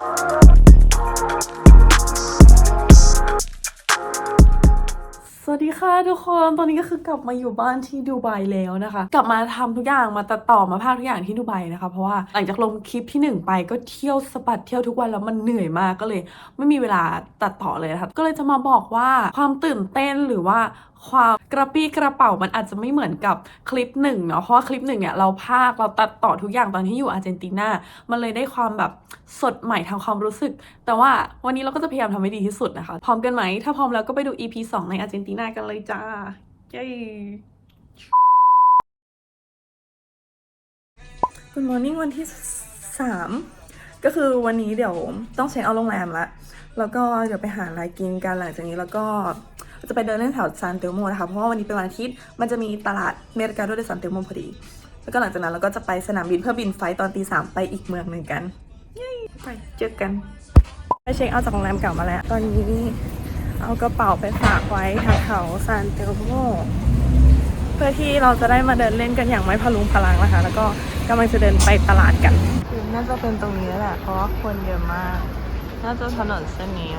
ส ค่ะทุกคนตอนนี้ก็คือกลับมาอยู่บ้านที่ดูไบแล้วนะคะ กลับมาทำทุกอย่างมาตัดต่อมาภาคทุกอย่างที่ดูไบนะคะ เพราะว่าหลังจากลงคลิปที่หนึ่งไปก็เที่ยวสะบัดเที่ยวทุกวันแล้วมันเหนื่อยมากก็เลย ไม่มีเวลาตัดต่อเลยนะคะก็เลยจะมาบอกว่าความตื่นเต้นหรือว่าความกระปี้กระเป๋ามันอาจจะไม่เหมือนกับคลิปหนึ่งเนาะเพราะว่าคลิปหนึ่งเนี่ยเราพากเราตัดต่อทุกอย่างตอนที่อยู่อาร์เจนตินา มันเลยได้ความแบบสดใหม่ทางความรู้สึก แต่ว่าวันนี้เราก็จะพยายามทำให้ดีที่สุดนะคะ พร้อมกันไหมถ้าพร้อมแล้วก็ไปดู EP 2 ในอาร์เจนตินากันเลยจ้าเย้ Good morning วันที่3ก็คือวันนี้เดี๋ยวต้องเช็คเอาโรงแรมละ แล้วก็เดี๋ยวไปหาอะไรกินกันหลังจากนี้แล้วก็จะไปเดินเล่นแถวซานเตลโมนะคะ เพราะว่าวันนี้เป็นวันอาทิตย์ มันจะมีตลาดเมริกาโดเดซานเตลโมพอดี แล้วก็หลังจากนั้นเราก็จะไปสนามบินเพื่อบินไฟล์ตอนตีสามไปอีกเมืองหนึ่งกัน เย้ ไปเจอกัน ไปเช็คเอาจากโรงแรมเก่ามาแล้ว ตอนนี้ เอากระเป๋าไปฝากไว้แถวเขาซานเตลโมเพื่อที่เราจะได้มาเดินเล่นกันอย่างไม่พลุงพลังนะคะ แล้วก็กำลังจะเดินไปตลาดกันน่าจะเป็นตรงนี้แหละเพราะว่าคนเยอะมาก น่าจะถนนเส้นนี้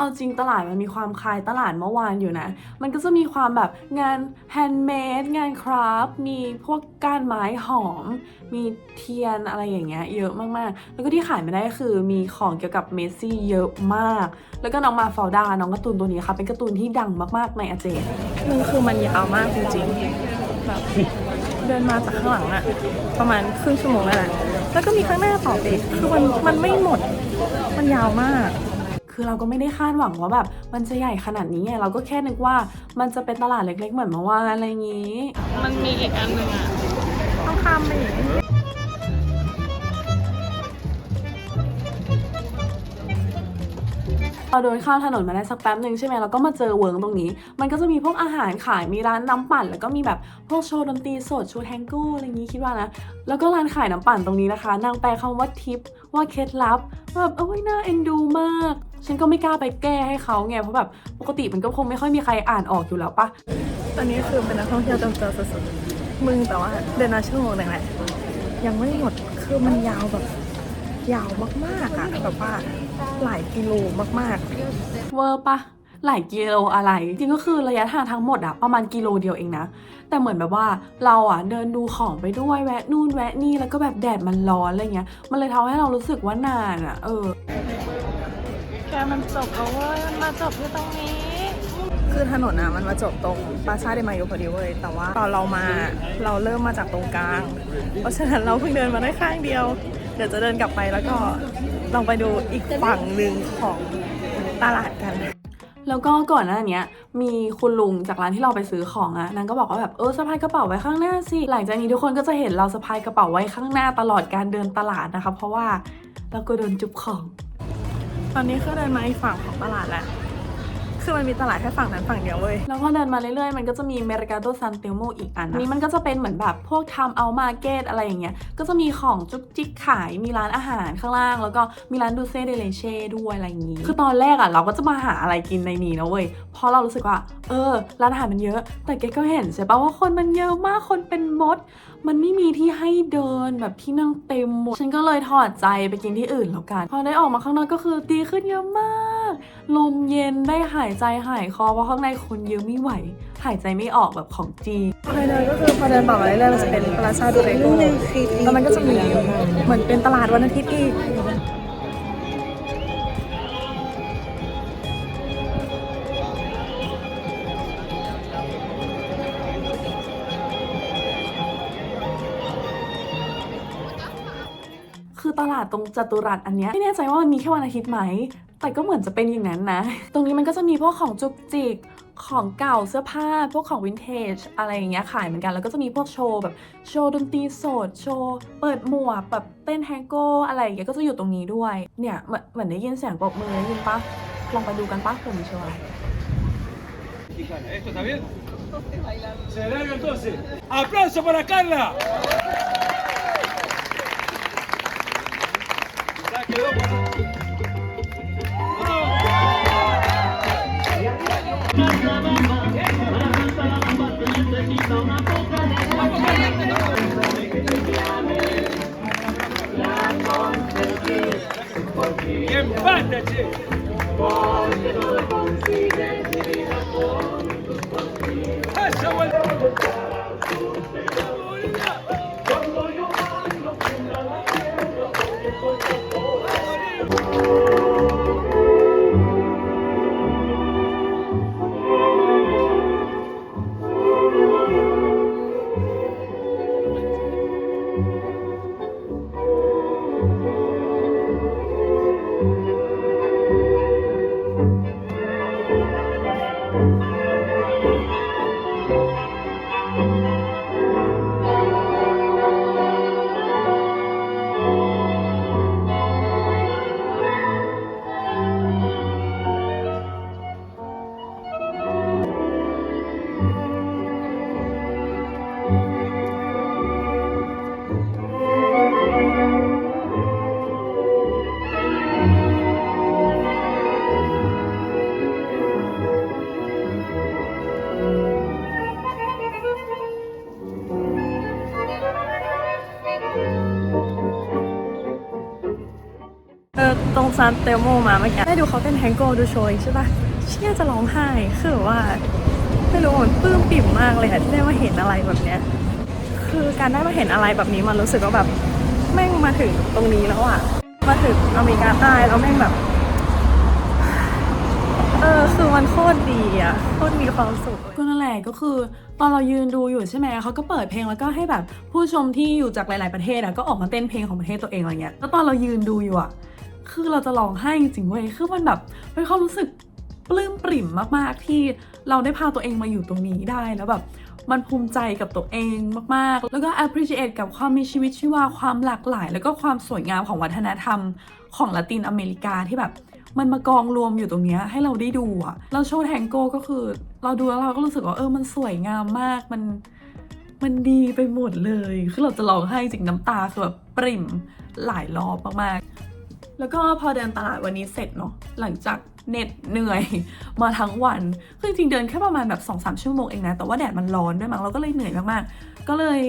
เอาจริงตลาดมันมีความคล้ายตลาดเมื่อวานอยู่นะ มันก็จะมีความแบบงานแฮนด์เมดงานคราฟมีพวกก้านไม้หอม มีเทียนอะไรอย่างเงี้ยเยอะมากๆ แล้วก็ที่ขายไม่ได้ก็คือมีของเกี่ยวกับเมสซี่เยอะมาก แล้วก็น้องมาฟอลดาน้องการ์ตูนตัวนี้ค่ะ เป็นการ์ตูนที่ดังมากๆในอาเจนมันคือมันยาวมากจริงๆแบบเดินมาจากข้างหลังอะประมาณครึ่งชั่วโมงแล้วแหละแล้วก็มีข้างหน้าต่อไปคือมันมันไม่หมด มันยาวมาก คือเราก็ไม่ได้คาดหวังว่าแบบมันจะใหญ่ขนาดนี้ไงเราก็แค่นึกว่ามันจะเป็นตลาดเล็กๆเหมือนเมื่อวานอะไรอย่างงี้ มันมีอีกอันหนึ่งอะต้องข้ามไปอีกเราเดินข้ามถนนมาได้สักแป๊บหนึ่งใช่ไหมแล้วก็มาเจอเวิร์งตรงนี้ มันก็จะมีพวกอาหารขายมีร้านน้ำปั่น แล้วก็มีแบบพวกโชว์ดนตรีสดโชว์แทงโก้อะไรอย่างนี้คิดว่านะ แล้วก็ร้านขายน้ำปั่นตรงนี้นะคะ นางแปลคำว่าทิปว่าเคล็ดลับแบบเอ้ยน่าเอ็นดูมาก ฉันก็ไม่กล้าไปแก้ให้เขาไงเพราะแบบปกติมันก็คงไม่ค่อยมีใครอ่านออกอยู่แล้วปะตอนนี้คือเป็นนักท่องเที่ยวเต็มตัวสุดๆมึงแต่ว่าเดินมาชั่วโมงหนึ่งแหละยังไม่หมดคือมันยาวแบบยาวมากๆอะแบบว่าหลายกิโลมากๆ เวอร์ปะหลายกิโลอะไร จริงก็คือระยะทางทั้งหมดอะประมาณกิโลเดียวเองนะ แต่เหมือนแบบว่าเราอะเดินดูของไปด้วยแวะนู่นแวะนี่แล้วก็แบบแดดมันร้อนอะไรเงี้ย มันเลยทำให้เรารู้สึกว่านานอะเออ แกมันจบแล้วเว้ยมันมาจบที่ตรงนี้ คือถนนอะมันมาจบตรงปาซาเดมาโยพอดีเว้ยแต่ว่าตอนเรามาเราเริ่มมาจากตรงกลาง เพราะฉะนั้นเราเพิ่งเดินมาได้ข้างเดียว เดี๋ยวจะเดินกลับไปแล้วก็ลองไปดูอีกฝั่งหนึ่งของตลาดกัน แล้วก็ก่อนหน้านี้มีคุณลุงจากร้านที่เราไปซื้อของอะนางก็บอกว่าแบบเออสะพายกระเป๋าไว้ข้างหน้าสิ หลังจากนี้ทุกคนก็จะเห็นเราสะพายกระเป๋าไว้ข้างหน้าตลอดการเดินตลาดนะคะ เพราะว่าเราก็โดนจุบของ ตอนนี้ก็เดินมาอีกฝั่งของตลาดแล้ว คือมันมีตลาดแค่ฝั่งนั้นฝั่งเดียวเว้ย แล้วพอเดินมาเรื่อยๆ มันก็จะมีเมริกาโดซันเตลโมอีกอันนี้มันก็จะเป็นเหมือนแบบพวกทำเอามาเก็ตอะไรอย่างเงี้ย ก็จะมีของจุกจิกขาย มีร้านอาหารข้างล่าง แล้วก็มีร้านดูเซ่เดเลเช่ด้วยอะไรอย่างงี้ คือตอนแรกอะเราก็จะมาหาอะไรกินในนี้นะเว้ย เพราะเรารู้สึกว่า เออ ร้านอาหารมันเยอะ แต่แกก็เห็นใช่ปะว่าคนมันเยอะมาก คนเป็นมด มันไม่มีที่ให้เดินแบบที่นั่งเต็มหมด ฉันก็เลยถอดใจไปกินที่อื่นแล้วกัน พอได้ออกมาข้างนอกก็คือดีขึ้นเยอะมาก ลมเย็นได้หายใจหายคอเพราะข้างในคนเยอะไม่ไหว หายใจไม่ออกแบบของจริงภายในก็คือพอเดินต่อมาเรื่อยๆมันจะเป็นปราสาทดูเรโกแล้วมันก็จะมีเหมือนเป็นตลาดวันอาทิตย์อีกคือตลาดตรงจัตุรัสอันเนี้ยไม่แน่ใจว่ามันมีแค่วันอาทิตย์ไหม แต่ก็เหมือนจะเป็นอย่างนั้นนะ ตรงนี้มันก็จะมีพวกของจุกจิกของเก่าเสื้อผ้าพวกของวินเทจอะไรอย่างเงี้ยขายเหมือนกัน แล้วก็จะมีพวกโชว์แบบโชว์ดนตรีสดโชว์เปิดหมวกแบบเต้นแฮงโก้อะไรอย่างเงี้ยก็จะอยู่ตรงนี้ด้วย เนี่ยเหมือนเหมือนได้ยินเสียงปรบมือได้ยินปะลองไปดูกันปะผมมีโชว์อะไร Mexicana. ¿Esto está bien? Se larga entonces. ¡Aplauso para Carla! Ya quedó empate, che. La เออตรงซานเตลโมมาเมื่อกี้ได้ดูเขาเต้นแทงโกดูโชยใช่ปะเชี่ยจะร้องไห้คือว่าไม่รู้มันปลื้มปิ่มมากเลยอะที่ได้มาเห็นอะไรแบบเนี้ยคือการได้มาเห็นอะไรแบบนี้มันรู้สึกว่าแบบแม่งมาถึงตรงนี้แล้วอะมาถึงอเมริกาใต้แล้วแม่งแบบเออคือมันโคตรดีอะโคตรมีความสุขก็นั่นแหละก็คือ ตอนเรายืนดูอยู่ใช่ไหมเขาก็เปิดเพลงแล้วก็ให้แบบผู้ชมที่อยู่จากหลาย ๆประเทศอะก็ออกมาเต้นเพลงของประเทศตัวเองอะไรเงี้ยแล้วตอนเรายืนดูอยู่อะ คือเราจะร้องไห้จริงเว้ยคือมันแบบเป็นความรู้สึกปลื้มปริ่มมากๆ ที่เราได้พาตัวเองมาอยู่ตรงนี้ได้แล้วแบบมันภูมิใจกับตัวเองมากๆ แล้วก็ appreciate กับความมีชีวิตชีวาความหลากหลาย แล้วก็ความสวยงามของวัฒนธรรมของละตินอเมริกาที่แบบ มันมากองรวมอยู่ตรงนี้ให้เราได้ดูอะเราโชว์แทงโก้ก็คือ เราดูแล้วเราก็รู้สึกว่าเออมันสวยงามมากมันมันดีไปหมดเลย คือเราจะร้องไห้จริงน้ำตาคือแบบปริ่มหลายรอบมากๆ แล้วก็พอเดินตลาดวันนี้เสร็จเนาะหลังจากเหน็ดเหนื่อยมาทั้งวันคือจริงๆเดินแค่ประมาณแบบ2อสชั่วโมงเองนะ แต่ว่าแดดมันร้อนด้วยมั้งเราก็เลยเหนื่อยมากๆ ก็เลย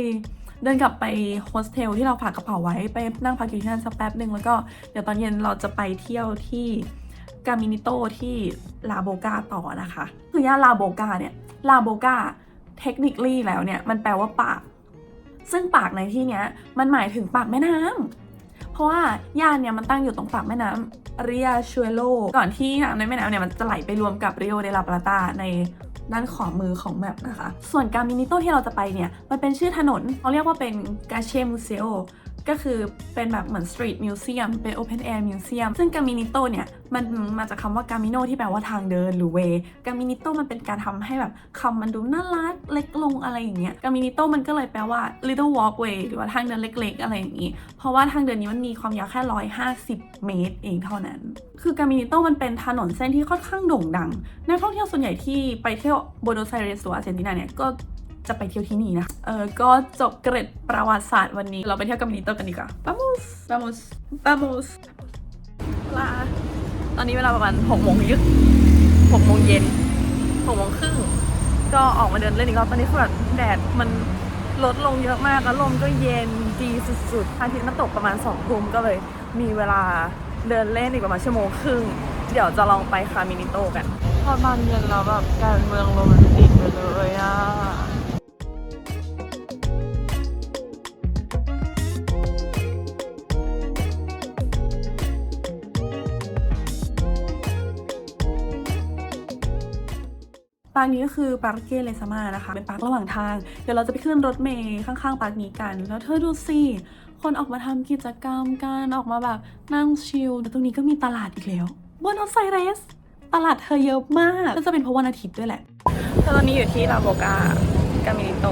เดินกลับไปโฮสเทลที่เราฝากกระเป๋าไว้ไปนั่งพักอยู่ที่นั่นสักแป๊บหนึ่งแล้วก็เดี๋ยวตอนเย็นเราจะไปเที่ยวที่กามินิโตที่ลาโบกาต่อนะคะ คือย่านลาโบกาเนี่ยลาโบกาเทคนิคลี่แล้วเนี่ยมันแปลว่าปาก ซึ่งปากในที่เนี้ยมันหมายถึงปากแม่น้ำ เพราะว่าย่านเนี่ยมันตั้งอยู่ตรงปากแม่น้ำเรียชูเอโลก่อนที่น้ำในแม่น้ำเนี่ยมันจะไหลไปรวมกับเรียวเดลาปลาตาในด้านขวามือของแมปนะคะ ส่วนกามินิโตที่เราจะไปเนี่ย มันเป็นชื่อถนนเขาเรียกว่าเป็นกาเชมูเซโอ ก็คือเป็นแบบเหมือนสตรีทมิวเซียมเป็นโอเพนแอร์มิวเซียมซึ่งกามินิโตเนี่ย มันมาจากคำว่ากามิโนที่แปลว่าทางเดินหรือเวกามินิโตมันเป็นการทำให้แบบคำมันดูน่ารักเล็กลงอะไรอย่างเงี้ยกามินิโตมันก็เลยแปลว่า little walkway หรือว่าทางเดินเล็กๆ อะไรอย่างงี้ เพราะว่าทางเดินนี้มันมีความยาวแค่ 150 เมตรเองเท่านั้น คือกามินิโตมันเป็นถนนเส้นที่ค่อนข้างโด่งดังนักท่องเที่ยวส่วนใหญ่ที่ไปเที่ยวโบโนไซเรสหรืออาร์เจนตินาเนี่ยก็ จะไปเที่ยวที่นี่นะ เออ ก็จบเกร็ดประวัติศาสตร์วันนี้ เราไปเที่ยวกามินิโตกันดีกว่า vamos vamos vamos ลา ตอนนี้เวลาประมาณหกโมงยึดหกโมงเย็นหกโมงครึ่ง ก็ออกมาเดินเล่นอีกรอบตอนนี้คือแบบแดดมันลดลงเยอะมากแล้วลมก็เย็นดีสุดๆพระอาทิตย์มันตกประมาณสองทุ่มก็เลย มีเวลาเดินเล่นอีกประมาณชั่วโมงครึ่ง เดี๋ยวจะลองไปคามินิโตกัน พอตอนเย็นแล้วแบบการเมืองโรแมนติกไปเลยอะาร์คนี้ก็คือปาร์คเกเลซามานะคะ เป็นปาร์คระหว่างทาง เดี๋ยวเราจะไปขึ้นรถเมย์ข้างๆปาร์คนี้กัน แล้วเธอดูสิ คนออกมาทำกิจกรรมกันออกมาแบบนั่งชิลแล้วตรงนี้ก็มีตลาดอีกแล้วบนอสไซเรส ตลาดเธอเยอะมากก็จะเป็นเพราะวันอาทิตย์ด้วยแหละเธอตอนนี้อยู่ที่ลาโบกากามินิโต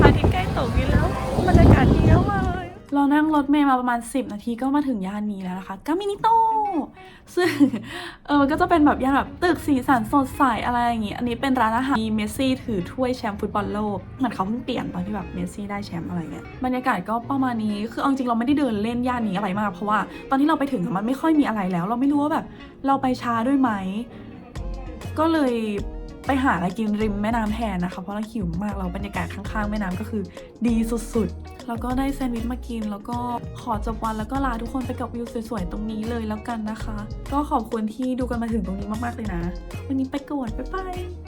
พระอาทิตย์ใกล้ตกอยู่แล้วบรรยากาศดีมากเลยเรานั่งรถเมย์มาประมาณ 10 นาทีก็มาถึงย่านนี้แล้วนะคะกามินิโต ซึ่งเออมันก็จะเป็นแบบย่านแบบตึกสีสันสดใสอะไรอย่างงี้ อันนี้เป็นร้านอาหารมีเมสซี่ถือถ้วยแชมป์ฟุตบอลโลกเหมือนเขาเพิ่งเปลี่ยนตอนที่แบบเมสซี่ได้แชมป์อะไรเงี้ยบรรยากาศก็ประมาณนี้คือเอาจริงเราไม่ได้เดินเล่นย่านนี้อะไรมากเพราะว่าตอนที่เราไปถึงมันไม่ค่อยมีอะไรแล้ว เราไม่รู้ว่าแบบเราไปช้าด้วยไหมก็เลย ไปหาอะไรกินริมแม่น้ำแทนนะคะ เพราะเราหิวมากเราบรรยากาศข้างๆ แม่น้ำก็คือดีสุดๆ แล้วก็ได้แซนด์วิชมากิน แล้วก็ขอจบวันแล้วก็ลาทุกคนไปกับวิวสวยๆ ตรงนี้เลยแล้วกันนะคะ ก็ขอบคุณที่ดูกันมาถึงตรงนี้มากๆเลยนะ วันนี้ไปก่อนบ๊ายบาย